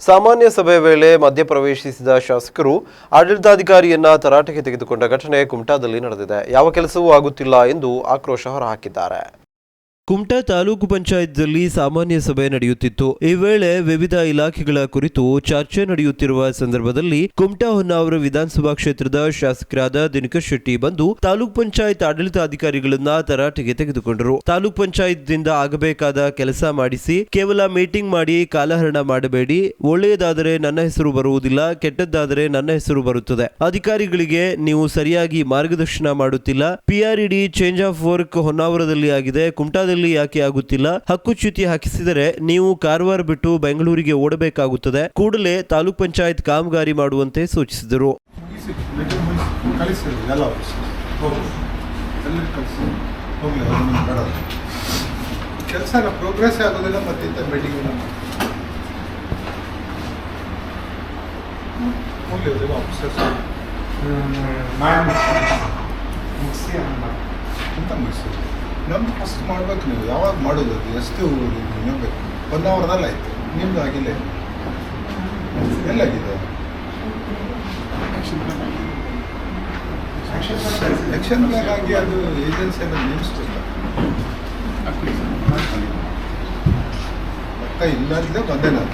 ಸಾಮಾನ್ಯ ಸಭೆ ವೇಳೆ ಮಧ್ಯಪ್ರವೇಶಿಸಿದ ಶಾಸಕರು ಆಡಳಿತಾಧಿಕಾರಿಯನ್ನ ತರಾಟೆಗೆ ತೆಗೆದುಕೊಂಡ ಘಟನೆ ಕುಮಟಾದಲ್ಲಿ ನಡೆದಿದೆ. ಯಾವ ಕೆಲಸವೂ ಆಗುತ್ತಿಲ್ಲ ಎಂದು ಆಕ್ರೋಶ ಹೊರಹಾಕಿದ್ದಾರೆ. ಕುಮಟಾ ತಾಲೂಕು ಪಂಚಾಯತ್ನಲ್ಲಿ ಸಾಮಾನ್ಯ ಸಭೆ ನಡೆಯುತ್ತಿತ್ತು. ಈ ವೇಳೆ ವಿವಿಧ ಇಲಾಖೆಗಳ ಕುರಿತು ಚರ್ಚೆ ನಡೆಯುತ್ತಿರುವ ಸಂದರ್ಭದಲ್ಲಿ ಕುಮಟಾ ಹೊನ್ನಾವರ ವಿಧಾನಸಭಾ ಕ್ಷೇತ್ರದ ಶಾಸಕರಾದ ದಿನಕರ್ ಶೆಟ್ಟಿ ಬಂದು ತಾಲೂಕ್ ಪಂಚಾಯತ್ ಆಡಳಿತಾಧಿಕಾರಿಗಳನ್ನ ತರಾಟೆಗೆ ತೆಗೆದುಕೊಂಡರು. ತಾಲೂಕ್ ಪಂಚಾಯತ್ನಿಂದ ಆಗಬೇಕಾದ ಕೆಲಸ ಮಾಡಿಸಿ ಕೇವಲ ಮೀಟಿಂಗ್ ಮಾಡಿ ಕಾಲಹರಣ ಮಾಡಬೇಡಿ. ಒಳ್ಳೆಯದಾದರೆ ನನ್ನ ಹೆಸರು ಬರುವುದಿಲ್ಲ, ಕೆಟ್ಟದ್ದಾದರೆ ನನ್ನ ಹೆಸರು ಬರುತ್ತದೆ. ಅಧಿಕಾರಿಗಳಿಗೆ ನೀವು ಸರಿಯಾಗಿ ಮಾರ್ಗದರ್ಶನ ಮಾಡುತ್ತಿಲ್ಲ. ಪಿಆರ್ಇಡಿ ಚೇಂಜ್ ಆಫ್ ವರ್ಕ್ ಹೊನ್ನಾವರದಲ್ಲಿ ಆಗಿದೆ. ಕುಮಟಾದಲ್ಲಿ ಯಾಕೆ ಆಗುತ್ತಿಲ್ಲ ಹಕ್ಕುಚ್ಯುತಿ ಹಾಕಿಸಿದರೆ ನೀವು ಕಾರವಾರ ಬಿಟ್ಟು ಬೆಂಗಳೂರಿಗೆ ಓಡಬೇಕಾಗುತ್ತದೆ ಕೂಡಲೇ ತಾಲೂಕ್ ಪಂಚಾಯತ್ ಕಾಮಗಾರಿ ಮಾಡುವಂತೆ ಸೂಚಿಸಿದರು ಮುಗಿಸಿ ಪ್ರೋಗ್ರೆಸ್ ಮುಗಿಸಿ ಕಳಿಸಿ ಎಲ್ಲ ಆಫೀಸ್ ಹೋಗಿ ಎಲ್ಲರಿಗೂ ಕಳಿಸಿ ಹೋಗಲಿ ಬೇಡ ಕೆಲಸ ಪ್ರೋಗ್ರೆಸ್ ಆಗೋದಿಲ್ಲ ಮತ್ತೆ ಇಂಥ ಮೀಟಿಂಗ್ ಆಫೀಸರ್ಸ್ ನಮ್ದು ಫಸ್ಟ್ ಮಾಡ್ಬೇಕು ನೀವು. ಯಾವಾಗ ಮಾಡೋದು? ಅದು ಎಷ್ಟು ನೀವು ಬೇಕು ಒನ್ ಅವರ್ದಲ್ಲಿ ಆಯ್ತು. ನಿಮ್ದು ಆಗಿಲ್ಲ ಎಲ್ಲಾಗಿದೆ? ಎಲೆಕ್ಷನ್ ಪ್ಲಾನ್ ಆಗಿ ಅದು ಏಜೆನ್ಸಿಯನ್ನು ನೇಮಿಸ್ತಿಲ್ಲ ಅಕ್ಕ ಇಲ್ಲ ಬಂದೇ ನಾನು.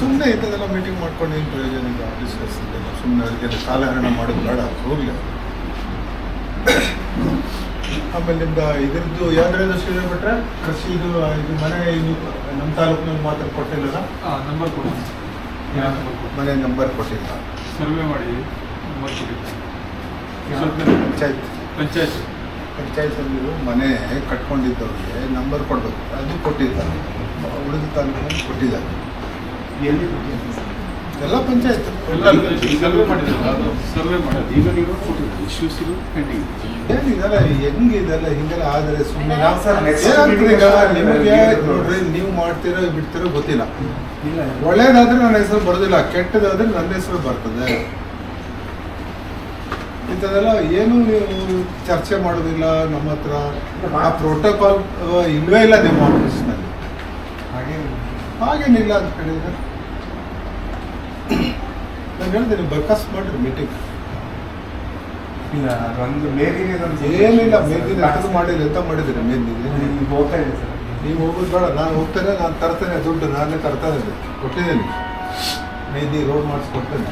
ಸುಮ್ಮನೆ ಇಂಥದ್ದೆಲ್ಲ ಮೀಟಿಂಗ್ ಮಾಡ್ಕೊಂಡು ಏನು ಪ್ರಯೋಜನ ಇಲ್ಲ? ಆಫೀಸರ್ಸ್ ಸುಮ್ಮನೆ ಅದಕ್ಕೆಲ್ಲ ಕಾಲಹರಣ ಮಾಡೋದು ಬೇಡ. ಹೋಗ್ಲಿ. ಆಮೇಲೆ ನಿಮ್ದು ಇದ್ರದ್ದು ಯಾವ್ದ್ರದ್ದು ಶ್ರೀ ಬಿಟ್ರೆ ಕೃಷಿ ಇದು ಮನೆ ಇದು ನಮ್ಮ ತಾಲೂಕಿನಲ್ಲಿ ಮಾತ್ರ ಕೊಟ್ಟಿಲ್ಲ ನಂಬರ್ ಕೊಡಿ. ಮನೆ ನಂಬರ್ ಕೊಟ್ಟಿಲ್ಲ. ಸರ್ವೆ ಮಾಡಿ ನಂಬರ್ ಕೊಟ್ಟಿದ್ದಾರೆ ಪಂಚಾಯತ್. ಪಂಚಾಯತ್. ಪಂಚಾಯತಲ್ಲಿ ಮನೆ ಕಟ್ಕೊಂಡಿದ್ದವ್ರಿಗೆ ನಂಬರ್ ಕೊಡಬೇಕು. ಅದು ಕೊಟ್ಟಿದ್ದಾರೆ. ಉಳಿದ ತಾಲೂಕಿನಲ್ಲಿ ಕೊಟ್ಟಿದ್ದಾರೆ. ಎಲ್ಲಿ ಎಲ್ಲ ಪಂಚಾಯತ್. ಎಲ್ಲ ಸರ್ವೆ ಮಾಡಿದ್ರು. ಅದು ಸರ್ವೆ ಮಾಡೋದು ಈಗ ನೀವು ಇಶ್ಯೂಸ್ ಇದು ಪೆಂಡಿಂಗ್ ಏನಿದೆಲ್ಲ ಹೆಂಗಿದೆಲ್ಲ ಹಿಂಗೆಲ್ಲ ಆದರೆ ಸುಮ್ಮನೆ ನಾವು ಸರ್ ನಿಮಗೆ ನೋಡ್ರಿ? ನೀವು ಮಾಡ್ತೀರೋ ಬಿಡ್ತೀರೋ ಗೊತ್ತಿಲ್ಲ. ಇಲ್ಲ ಒಳ್ಳೇದಾದ್ರೆ ನನ್ನ ಹೆಸರು ಬರೋದಿಲ್ಲ ಕೆಟ್ಟದಾದ್ರೆ ನನ್ನ ಹೆಸರು ಬರ್ತದೆ. ಇಂಥದ್ದೆಲ್ಲ ಏನು ನೀವು ಚರ್ಚೆ ಮಾಡೋದಿಲ್ಲ ನಮ್ಮ ಹತ್ರ? ಆ ಪ್ರೋಟೋಕಾಲ್ ಇಲ್ವೇ ಇಲ್ಲ ನಿಮ್ಮ ಆಫೀಸ್ನಲ್ಲಿ ಹಾಗೆ ಹಾಗೇನಿಲ್ಲ ಅಂತ ಹೇಳಿದ್ರೆ? ನಾನು ಹೇಳ್ತೀನಿ ಮಾಡಿದ್ರು ಮಾಡ್ರಿ ಮೀಟಿಂಗ್ ಇಲ್ಲ ಒಂದು ಮೇಲಿನ ಏನಿಲ್ಲ ಮೇಲಿನ ಅದು ಮಾಡಿಲ್ಲ ಎಂತ ಮಾಡಿದ್ದೀರಿ ಮೇಲಿನ ಹೋಗ್ತಾ ಇದೆ ಸರ್. ನೀವು ಹೋಗೋದು ಬೇಡ ನಾನು ಹೋಗ್ತೇನೆ ನಾನು ತರ್ತೇನೆ ದುಡ್ಡು ನಾನೇ ತರ್ತಾನೆ ಕೊಟ್ಟಿದ್ದೀನಿ. ಮೇದಿ ರೋಡ್ ಮಾಡಿಸ್ಕೊಡ್ತೇನೆ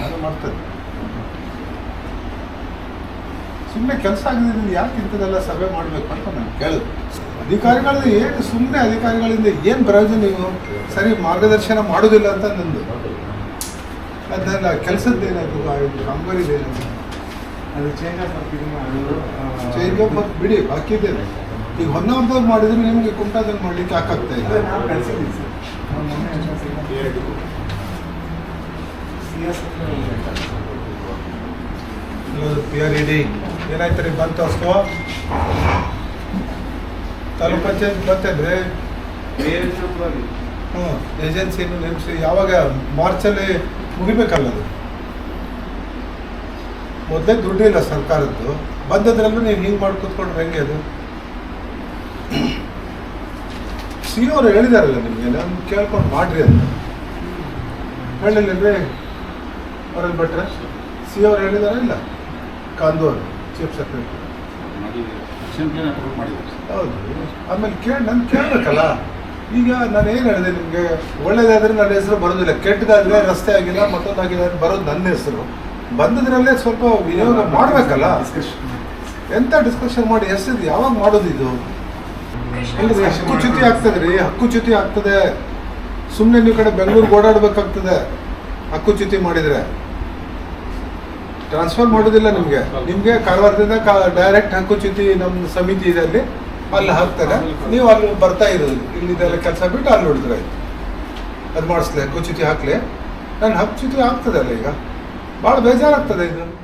ನಾನು ಮಾಡ್ತೇನೆ. ಸುಮ್ಮನೆ ಕೆಲಸ ಆಗಿದೆ ಯಾಕೆ ಇಂಥದ್ದೆಲ್ಲ ಸಭೆ ಮಾಡಬೇಕು ಅಂತ ನಾನು ಕೇಳಿದೆ. ಅಧಿಕಾರಿಗಳದ್ದು ಏನು ಸುಮ್ಮನೆ ಅಧಿಕಾರಿಗಳಿಂದ ಏನು ಪ್ರಯೋಜನ ನೀವು ಸರಿ ಮಾರ್ಗದರ್ಶನ ಮಾಡೋದಿಲ್ಲ ಅಂತ ನಂದು ಅದನ್ನೆಲ್ಲ ಕೆಲಸದ್ದೇನಾಯ್ತು ಕಾಮಗಾರಿದೇನಾಯ್ತು ಅದು change of change of work ಬಿಡಿ ಇದೆ. ಈಗ ಹೊನ್ನಾವರದಾಗ ಮಾಡಿದ್ರೆ ನಿಮಗೆ ಕುಮಟಾದಲ್ಲಿ ಮಾಡ್ಲಿಕ್ಕೆ ಹಾಕಾಗ್ತಾ ಇಲ್ಲ. ಪಿ ಆರ್ ಇಡಿ ಏನಾಯ್ತು ರೀ ಬಂತು ಅಷ್ಟು ತಾಲೂಕ್ ಪಂಚಾಯತ್ ಬಂತೇನ್ರಿ ಹ್ಞೂ ಏಜೆನ್ಸಿಯನ್ನು ನೇಮಿಸಿ ಯಾವಾಗ ಮಾರ್ಚಲ್ಲಿ ಮುಗಿಬೇಕಲ್ಲ ಅದು? ಮೊದಲೇ ದುಡ್ಡಿಲ್ಲ ಸರ್ಕಾರದ್ದು. ಬಂದದ್ರಲ್ಲೂ ನೀವು ಹಿಂಗೆ ಮಾಡಿ ಕೂತ್ಕೊಂಡ್ರೆ ಹೆಂಗೆ ಅದು? ಸಿ ಅವರು ಹೇಳಿದಾರಲ್ಲ ನಿಮಗೆ ನಾನು ಕೇಳ್ಕೊಂಡು ಮಾಡ್ರಿ ಅಂತ. ಹೇಳಿಲ್ಲನ್ರಿ ಅವರಲ್ಲಿ ಭಟ್ರೆ ಸಿ ಅವ್ರು ಹೇಳಿದಾರ ಇಲ್ಲ? ಕಾಂದೂರು chief secretary action plan approve ಮಾಡಿದ್ದಾರೆ ಹೌದು. ಆಮೇಲೆ ಕೇಳಿ ನಾನು ಕೇಳಬೇಕಲ್ಲ? ಈಗ ನಾನು ಏನು ಹೇಳಿದೆ ನಿಮಗೆ? ಒಳ್ಳೇದಾದ್ರೆ ನನ್ನ ಹೆಸರು ಬರೋದಿಲ್ಲ. ಕೆಟ್ಟದಾದ್ರೆ ರಸ್ತೆ ಆಗಿಲ್ಲ ಮತ್ತೊಂದಾಗಿಲ್ಲ ಅಂತ ಬರೋದು ನನ್ನ ಹೆಸರು. ಬಂದದ್ರಲ್ಲೇ ಸ್ವಲ್ಪ ವಿನಿಯೋಗ ಮಾಡಬೇಕಲ್ಲ? ಡಿಸ್ಕಷನ್ ಎಂತ ಡಿಸ್ಕಷನ್ ಮಾಡಿ? ಹೆಸರು ಯಾವಾಗ ಮಾಡೋದು ಇದು? ಇಲ್ರಿ, ಹಕ್ಕುಚ್ಯುತಿ ಆಗ್ತದೆ ರೀ ಹಕ್ಕುಚ್ಯುತಿ ಆಗ್ತದೆ. ಸುಮ್ಮನೆ ನೀವು ಕಡೆ ಬೆಂಗಳೂರಿಗೆ ಹಕ್ಕು ಚ್ಯುತಿ ಮಾಡಿದ್ರೆ. ಟ್ರಾನ್ಸ್ಫರ್ ಮಾಡೋದಿಲ್ಲ ನಿಮಗೆ. ನಿಮಗೆ ಕಾರವಾರದಿಂದ ಡೈರೆಕ್ಟ್ ಹಂಕುಚ್ಯುತಿ ನಮ್ಮ ಸಮಿತಿ ಇದೆ ಅಲ್ಲಿ. ಅಲ್ಲಿ ಹಾಕ್ತಾರೆ. ನೀವು ಅಲ್ಲಿ ಬರ್ತಾ ಇರೋದು. ಇಲ್ಲಿದೆಲ್ಲ ಕೆಲಸ ಬಿಟ್ಟು ಅಲ್ಲಿ ಹೊಡೆದ್ರೆ ಆಯ್ತು. ಅದು ಮಾಡಿಸ್ಲಿ, ಹಂಕುಚ್ಯುತಿ ಹಾಕ್ಲಿ. ನಾನು ಹಂಕುಚ್ಯುತಿ ಆಗ್ತದೆ ಅಲ್ಲ ಈಗ? ಭಾಳ ಬೇಜಾರಾಗ್ತದೆ ಇದು.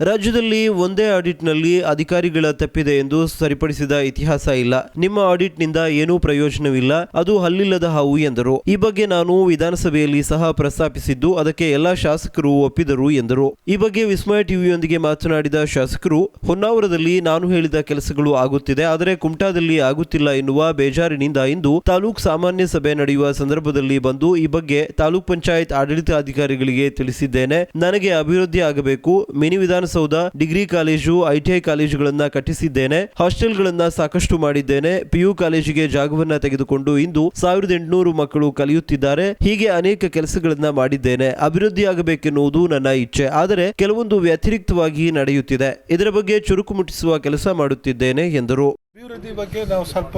ರಾಜ್ಯದಲ್ಲಿ ಒಂದೇ ಆಡಿಟ್ನಲ್ಲಿ ಅಧಿಕಾರಿಗಳ ತಪ್ಪಿದೆ ಎಂದು ಸರಿಪಡಿಸಿದ ಇತಿಹಾಸ ಇಲ್ಲ. ನಿಮ್ಮ ಆಡಿಟ್ನಿಂದ ಏನೂ ಪ್ರಯೋಜನವಿಲ್ಲ. ಅದು ಹಲ್ಲಿಲ್ಲದ ಹಾವು ಎಂದರು. ಈ ಬಗ್ಗೆ ನಾನು ವಿಧಾನಸಭೆಯಲ್ಲಿ ಸಹ ಪ್ರಸ್ತಾಪಿಸಿದ್ದು, ಅದಕ್ಕೆ ಎಲ್ಲಾ ಶಾಸಕರು ಒಪ್ಪಿದರು ಎಂದರು. ಈ ಬಗ್ಗೆ ವಿಸ್ಮಯ ಟಿವಿಯೊಂದಿಗೆ ಮಾತನಾಡಿದ ಶಾಸಕರು, ಹೊನ್ನಾವರದಲ್ಲಿ ನಾನು ಹೇಳಿದ ಕೆಲಸಗಳು ಆಗುತ್ತಿದೆ, ಆದರೆ ಕುಮಟಾದಲ್ಲಿ ಆಗುತ್ತಿಲ್ಲ ಎನ್ನುವ ಬೇಜಾರಿನಿಂದ ಇಂದು ತಾಲೂಕ್ ಸಾಮಾನ್ಯ ಸಭೆ ನಡೆಯುವ ಸಂದರ್ಭದಲ್ಲಿ ಬಂದು ಈ ಬಗ್ಗೆ ತಾಲೂಕ್ ಪಂಚಾಯತ್ ಆಡಳಿತಾಧಿಕಾರಿಗಳಿಗೆ ತಿಳಿಸಿದ್ದೇನೆ. ನನಗೆ ಅಭಿವೃದ್ಧಿ ಆಗಬೇಕು. Mini Vidhana Soudha degree college ITI ಕಾಲೇಜುಗಳನ್ನ ಕಟ್ಟಿಸಿದ್ದೇನೆ. ಹಾಸ್ಟೆಲ್ಗಳನ್ನ ಸಾಕಷ್ಟು ಮಾಡಿದ್ದೇನೆ. ಪಿಯು ಕಾಲೇಜಿಗೆ ಜಾಗವನ್ನ ತೆಗೆದುಕೊಂಡು ಇಂದು ಸಾವಿರದ ಎಂಟುನೂರು ಮಕ್ಕಳು ಕಲಿಯುತ್ತಿದ್ದಾರೆ. ಹೀಗೆ ಅನೇಕ ಕೆಲಸಗಳನ್ನ ಮಾಡಿದ್ದೇನೆ. ಅಭಿವೃದ್ಧಿಯಾಗಬೇಕೆನ್ನುವುದು ನನ್ನ ಇಚ್ಛೆ. ಆದರೆ ಕೆಲವೊಂದು ವ್ಯತಿರಿಕ್ತವಾಗಿ ನಡೆಯುತ್ತಿದೆ. ಇದರ ಬಗ್ಗೆ ಚುರುಕು ಮುಟ್ಟಿಸುವ ಕೆಲಸ ಮಾಡುತ್ತಿದ್ದೇನೆ ಎಂದರು. ಅಭಿವೃದ್ಧಿ ಬಗ್ಗೆ ನಾವು ಸ್ವಲ್ಪ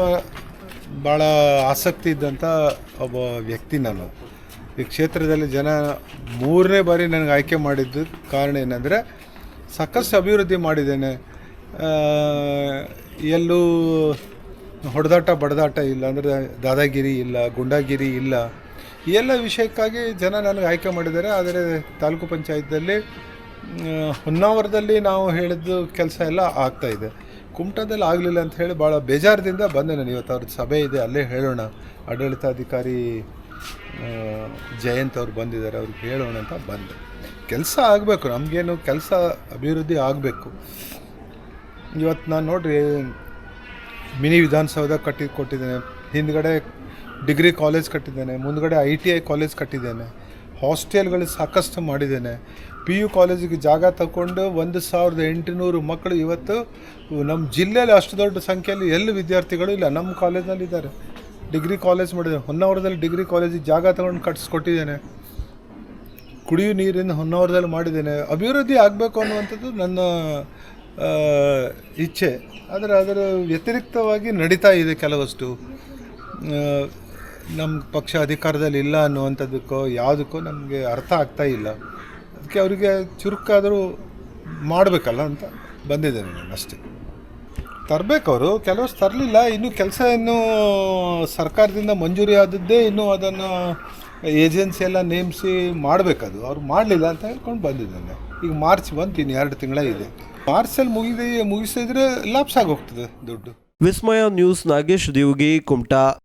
ಭಾಳ ಆಸಕ್ತಿ ಇದ್ದಂಥ ಒಬ್ಬ ವ್ಯಕ್ತಿ ನಾನು. ಈ ಕ್ಷೇತ್ರದಲ್ಲಿ ಜನ ಮೂರನೇ ಬಾರಿ ನನಗೆ ಆಯ್ಕೆ ಮಾಡಿದ್ದು ಕಾರಣ ಏನಂದರೆ ಸಾಕಷ್ಟು ಅಭಿವೃದ್ಧಿ ಮಾಡಿದ್ದೇನೆ. ಎಲ್ಲೂ ಹೊಡೆದಾಟ ಬಡದಾಟ ಇಲ್ಲ, ಅಂದರೆ ದಾದಾಗಿರಿ ಇಲ್ಲ, ಗುಂಡಾಗಿರಿ ಇಲ್ಲ. ಎಲ್ಲ ವಿಷಯಕ್ಕಾಗಿ ಜನ ನನಗೆ ಆಯ್ಕೆ ಮಾಡಿದ್ದಾರೆ. ಆದರೆ ತಾಲೂಕು ಪಂಚಾಯತ್ನಲ್ಲಿ ಹೊನ್ನಾವರದಲ್ಲಿ ನಾವು ಹೇಳಿದ್ದು ಕೆಲಸ ಎಲ್ಲ ಆಗ್ತಾ ಇದೆ. ಕುಮಟಾದಲ್ಲಿ ಆಗಲಿಲ್ಲ ಅಂತ ಹೇಳಿ ಭಾಳ ಬೇಜಾರದಿಂದ ಬಂದೆ ನಾನು ಇವತ್ತು. ಅವ್ರದ್ದು ಸಭೆ ಇದೆ, ಅಲ್ಲೇ ಹೇಳೋಣ. ಆಡಳಿತಾಧಿಕಾರಿ ಜಯಂತ್ ಅವ್ರು ಬಂದಿದ್ದಾರೆ, ಅವ್ರಿಗೆ ಹೇಳೋಣ ಅಂತ ಬಂದೆ. ಕೆಲಸ ಆಗಬೇಕು, ನಮಗೇನು ಕೆಲಸ ಅಭಿವೃದ್ಧಿ ಆಗಬೇಕು. ಇವತ್ತು ನಾನು ನೋಡ್ರಿ, ಮಿನಿ ವಿಧಾನಸೌಧ ಕಟ್ಟಿ ಕೊಟ್ಟಿದ್ದೇನೆ, ಹಿಂದ್ಗಡೆ ಡಿಗ್ರಿ ಕಾಲೇಜ್ ಕಟ್ಟಿದ್ದೇನೆ, ಮುಂದ್ಗಡೆ ಐ ಟಿ ಐ ಕಾಲೇಜ್ ಕಟ್ಟಿದ್ದೇನೆ, ಹಾಸ್ಟೆಲ್ಗಳು ಸಾಕಷ್ಟು ಮಾಡಿದ್ದೇನೆ. ಪಿ ಯು ಕಾಲೇಜಿಗೆ ಜಾಗ ತಗೊಂಡು ಒಂದು ಸಾವಿರದ ಎಂಟುನೂರು ಮಕ್ಕಳು ಇವತ್ತು ನಮ್ಮ ಜಿಲ್ಲೆಯಲ್ಲಿ ಅಷ್ಟು ದೊಡ್ಡ ಸಂಖ್ಯೆಯಲ್ಲಿ ಎಲ್ಲಿ ವಿದ್ಯಾರ್ಥಿಗಳು ಇಲ್ಲ ನಮ್ಮ ಕಾಲೇಜ್ನಲ್ಲಿ ಇದ್ದಾರೆ ಡಿಗ್ರಿ ಕಾಲೇಜ್ ಮಾಡಿದ್ದೇನೆ ಹೊನ್ನಾವರದಲ್ಲಿ ಡಿಗ್ರಿ ಕಾಲೇಜಿಗೆ ಜಾಗ ತಗೊಂಡು ಕಟ್ಟಿಸ್ಕೊಟ್ಟಿದ್ದೇನೆ ಕುಡಿಯೋ ನೀರಿನ ಹೊನ್ನಾವರದಲ್ಲಿ ಮಾಡಿದ್ದೇನೆ. ಅಭಿವೃದ್ಧಿ ಆಗಬೇಕು ಅನ್ನುವಂಥದ್ದು ನನ್ನ ಇಚ್ಛೆ. ಆದರೆ ಅದರ ವ್ಯತಿರಿಕ್ತವಾಗಿ ನಡೀತಾ ಇದೆ ಕೆಲವಷ್ಟು. ನಮ್ಮ ಪಕ್ಷ ಅಧಿಕಾರದಲ್ಲಿ ಇಲ್ಲ ಅನ್ನುವಂಥದ್ದಕ್ಕೋ ಯಾವುದಕ್ಕೋ ನಮಗೆ ಅರ್ಥ ಆಗ್ತಾ ಇಲ್ಲ. ಅದಕ್ಕೆ ಅವರಿಗೆ ಚುರುಕಾದರೂ ಮಾಡಬೇಕಲ್ಲ ಅಂತ ಬಂದಿದ್ದೇನೆ ನಾನು ಅಷ್ಟೇ. ತರಬೇಕು ಅವರು ಕೆಲವಷ್ಟು ತರಲಿಲ್ಲ. ಇನ್ನೂ ಕೆಲಸ ಇನ್ನೂ ಸರ್ಕಾರದಿಂದ ಮಂಜೂರಿ ಆದದ್ದೇ ಇನ್ನೂ ಅದನ್ನು ಏಜೆನ್ಸಿ ಎಲ್ಲ ನೇಮಿಸಿ ಮಾಡಬೇಕದು. ಅವ್ರು ಮಾಡಲಿಲ್ಲ ಅಂತ ಹೇಳ್ಕೊಂಡು ಬಂದಿದ್ದಾನೆ. ಈಗ ಮಾರ್ಚ್ ಬಂತು, ಇನ್ನು ಎರಡು ತಿಂಗಳ ಇದೆ. ಮಾರ್ಚಲ್ಲಿ ಮುಗಿದ ಮುಗಿಸಿದ್ರೆ ಲಾಪ್ಸ್ ಆಗೋಗ್ತದೆ ದುಡ್ಡು. ವಿಸ್ಮಯ ನ್ಯೂಸ್ ನಾಗೇಶ್ ದೇವ್ಗಿ ಕುಮಟಾ.